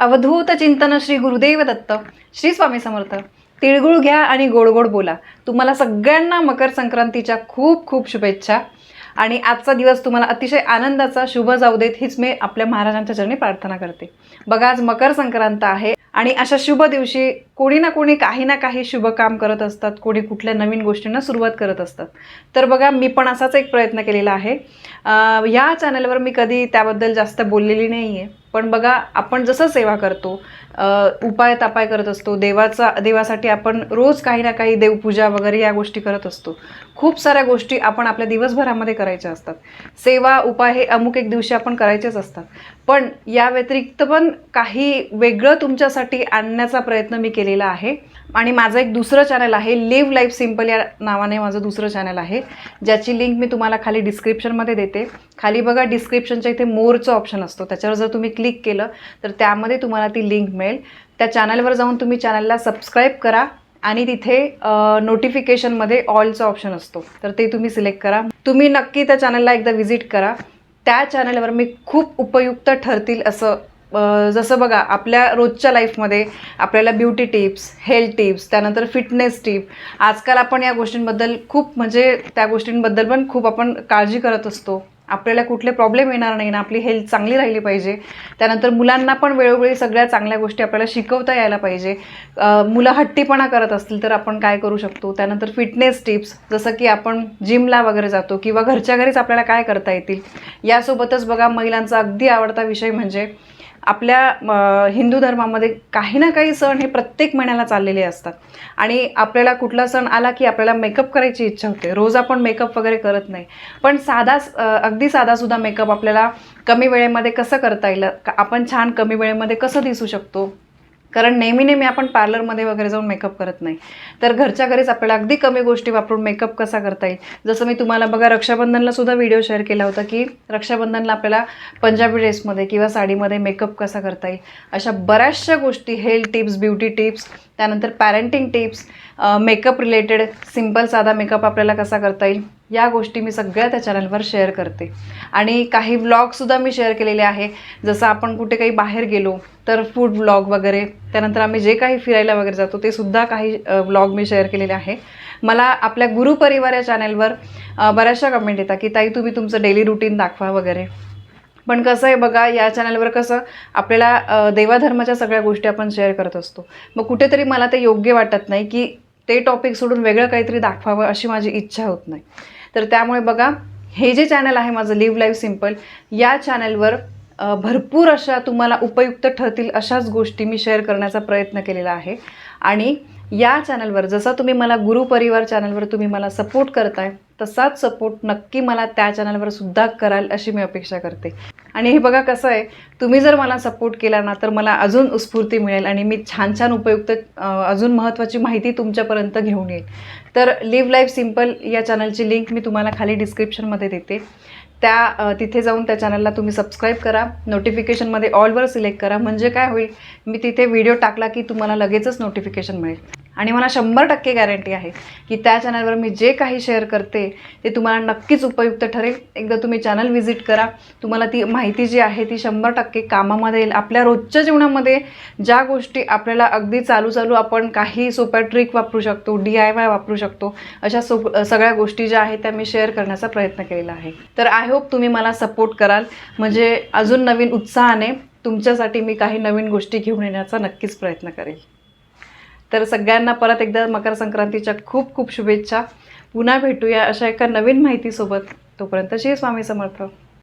अवधूत चिंतन श्री गुरुदेव दत्त श्री स्वामी समर्थ. तिळगुळ घ्या आणि गोड गोड बोला. तुम्हाला सगळ्यांना मकर संक्रांतीच्या खूप खूप शुभेच्छा. आणि आजचा दिवस तुम्हाला अतिशय आनंदाचा शुभ जाऊ देत हीच मी आपल्या महाराजांच्या चरणी प्रार्थना करते. बघा आज मकर संक्रांत आहे आणि अशा शुभ दिवशी कोणी ना कोणी काही ना काही शुभ काम करत असतात कोणी कुठल्या नवीन गोष्टींना सुरुवात करत असतात. तर बघा मी पण असाच एक प्रयत्न केलेला आहे. या चॅनलवर मी कधी त्याबद्दल जास्त बोललेली नाही आहे पण बघा आपण जसं सेवा करतो उपाय तापाय करत असतो देवाचा देवासाठी आपण रोज काही ना काही देवपूजा वगैरे या गोष्टी करत असतो. खूप साऱ्या गोष्टी आपण आपल्या दिवसभरामध्ये करायच्या असतात. सेवा उपाय हे अमुक एक दिवशी आपण करायचेच असतात. पण या व्यतिरिक्त पण काही वेगळं तुमच्यासाठी आणण्याचा प्रयत्न मी केलेला आहे. आणि माझं एक दुसरं चॅनल आहे लिव्ह लाईफ सिंपल या नावाने माझं दुसरं चॅनल आहे. ज्याची लिंक मी तुम्हाला खाली डिस्क्रिप्शनमध्ये देते. खाली बघा डिस्क्रिप्शनच्या इथे मोरचं ऑप्शन असतो. त्याच्यावर जर तुम्ही क्लिक केलं तर त्यामध्ये तुम्हाला ती लिंक मिळेल. त्या चॅनलवर जाऊन तुम्ही चॅनलला सबस्क्राईब करा. आणि तिथे नोटिफिकेशनमध्ये ऑलचा ऑप्शन असतो. तर ते तुम्ही सिलेक्ट करा. तुम्ही नक्की त्या चॅनलला एकदा व्हिजिट करा. त्या चॅनलवर मी खूप उपयुक्त ठरतील असं जसं बघा आपल्या रोजच्या लाईफमध्ये आपल्याला ब्युटी टिप्स हेल्थ टिप्स त्यानंतर फिटनेस टिप आजकाल आपण या गोष्टींबद्दल खूप म्हणजे त्या गोष्टींबद्दल पण खूप आपण काळजी करत असतो. आपल्याला कुठले प्रॉब्लेम येणार नाही ना आपली हेल्थ चांगली राहिली पाहिजे. त्यानंतर मुलांना पण वेळोवेळी सगळ्या चांगल्या गोष्टी आपल्याला शिकवता यायला पाहिजे. मुलं हट्टीपणा करत असतील तर आपण काय करू शकतो? त्यानंतर फिटनेस टिप्स जसं की आपण जिमला वगैरे जातो किंवा घरच्या घरीच आपल्याला काय करता येतील? यासोबतच बघा महिलांचा अगदी आवडता विषय म्हणजे आपल्या हिंदू धर्मामध्ये काही ना काही सण हे प्रत्येक महिन्याला चाललेले असतात. आणि आपल्याला कुठला सण आला की आपल्याला मेकअप करायची इच्छा होते. रोज आपण मेकअप वगैरे करत नाही. पण साधा अगदी साधासुद्धा मेकअप आपल्याला कमी वेळेमध्ये कसं करता येईल? का- आपण छान कमी वेळेमध्ये कसं दिसू शकतो? कारण नेहमी नेहमी आपण पार्लरमध्ये वगैरे जाऊन मेकअप करत नाही. तर घरच्या घरीच आपल्याला अगदी कमी गोष्टी वापरून मेकअप कसा करता येईल? जसं मी तुम्हाला बघा रक्षाबंधनला सुद्धा व्हिडिओ शेअर केला होता की रक्षाबंधनला आपल्याला पंजाबी ड्रेसमध्ये किंवा साडीमध्ये मेकअप कसा करता येईल? अशा बऱ्याचशा गोष्टी हेल्थ टिप्स ब्युटी टिप्स त्यानंतर parenting tips makeup related simple साधा मेकअप आपल्याला कसा करता येईल? या गोष्टी मी सगळ्या त्या चॅनलवर शेअर करते. आणि काही व्लॉगसुद्धा मी शेअर केलेले आहे. जसं आपण कुठे काही बाहेर गेलो तर फूड व्लॉग वगैरे त्यानंतर आम्ही जे काही फिरायला वगैरे जातो ते सुद्धा काही व्लॉग मी शेअर केलेले आहे. मला आपल्या गुरुपरिवार या चॅनलवर बऱ्याचशा कमेंट येतात की ताई तुम्ही तुमचं डेली रुटीन दाखवा वगैरे. पण कसं आहे बघा या चॅनलवर कसं आपल्याला देवाधर्माच्या सगळ्या गोष्टी आपण शेअर करत असतो. मग कुठेतरी मला ते योग्य वाटत नाही की ते टॉपिक सोडून वेगळं काहीतरी दाखवावं अशी माझी इच्छा होत नाही. तर त्यामुळे बघा हे जे चॅनल आहे माझं लिव्ह लाईफ सिंपल या चॅनलवर भरपूर अशा तुम्हाला उपयुक्त ठरतील अशाच गोष्टी मी शेअर करण्याचा प्रयत्न केलेला आहे. आणि या चॅनलवर जसं तुम्ही मला गुरुपरिवार चॅनलवर तुम्ही मला सपोर्ट करताय तसाच सपोर्ट नक्की मला त्या चॅनलवर सुद्धा कराल अशी मी अपेक्षा करते. आणि हे बघा कसं आहे तुम्ही जर मला सपोर्ट केला ना तर मला अजून उत्स्फूर्ती मिळेल आणि मी छान छान उपयुक्त अजून महत्त्वाची माहिती तुमच्यापर्यंत घेऊन येईल. तर लिव्ह लाईफ सिंपल या चॅनलची लिंक मी तुम्हाला खाली डिस्क्रिप्शनमध्ये देते. त्या तिथे जाऊन त्या चॅनलला तुम्ही सबस्क्राईब करा. नोटिफिकेशनमध्ये ऑलवर सिलेक्ट करा. म्हणजे काय होईल मी तिथे व्हिडिओ टाकला की तुम्हाला लगेचच नोटिफिकेशन मिळेल. आणि मला शंभर टक्के गॅरंटी आहे की त्या चॅनलवर मी जे काही शेअर करते ते तुम्हाला नक्कीच उपयुक्त ठरेल. एकदा तुम्ही चॅनल व्हिजिट करा. तुम्हाला ती माहिती जी आहे ती शंभर टक्के कामामध्ये येईल. आपल्या रोजच्या जीवनामध्ये ज्या गोष्टी आपल्याला अगदी चालू चालू आपण काही सोप्या ट्रिक वापरू शकतो डी आय वाय वापरू शकतो अशा सो सगळ्या गोष्टी ज्या आहेत त्या मी शेअर करण्याचा प्रयत्न केलेला आहे. तर आय होप तुम्ही मला सपोर्ट कराल. म्हणजे अजून नवीन उत्साहाने तुमच्यासाठी मी काही नवीन गोष्टी घेऊन येण्याचा नक्कीच प्रयत्न करेल. तर सगळ्यांना परत एकदा मकर संक्रांतीच्या खूप खूप शुभेच्छा. पुन्हा भेटूया अशा एका नवीन माहितीसोबत. तोपर्यंत श्री स्वामी समर्थ.